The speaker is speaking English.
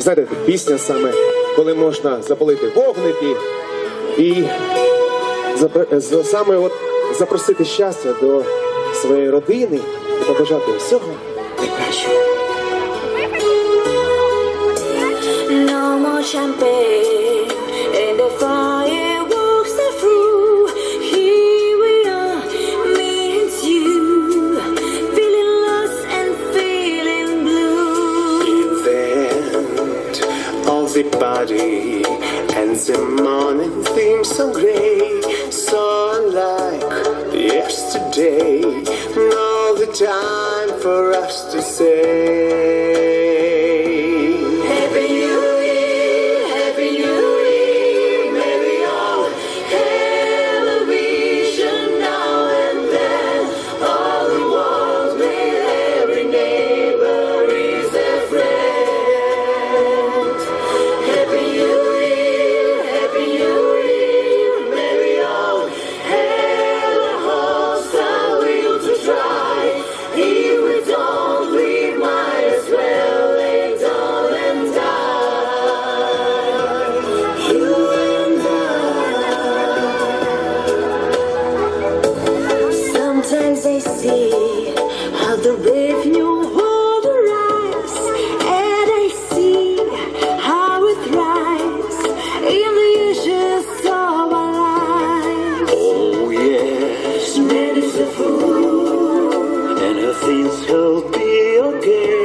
Знаєте, пісня саме, коли можна запалити вогники і запро- саме от запросити щастя до своєї родини і побажати всього найкращого. No more champagne body and the morning theme so gray so unlike yesterday. Now the time for us to say. See how the revenue world rise, and I see how it thrives in the issues of our lives. Oh, yes, Man is a fool. and her things will be okay.